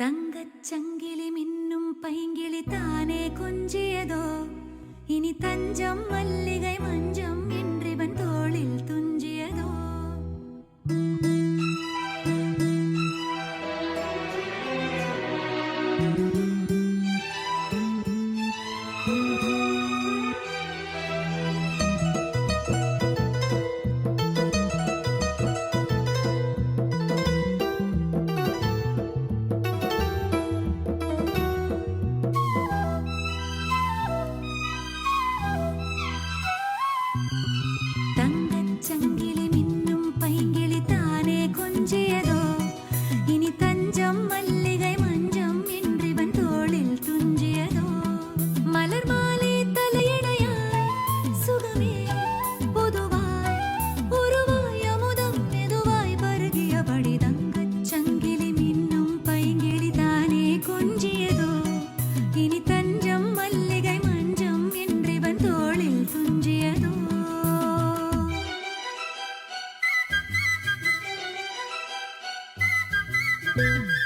தங்கச் சங்கிலி மின்னும் பைங்கிளி தானே கொஞ்சியதோ இனி தஞ்சம் தங்கச் மின்னும் பைங்கிளி தானே கொஞ்சியதோ இனி தஞ்சம் மல்லிகை மஞ்சம் என்றிவன் தோளில் துஞ்சியதோ மலர் மாலை தலையணையாய் சுகமே பொதுவாய் உருவாய் அமுதம் மெதுவாய் பருகியபடி தங்கச் மின்னும் பைங்கிளி தானே கொஞ்சியதோ இனி தஞ்சம் மல்லிகை மஞ்சம் என்றிவன் தோளில் துஞ்சியதோ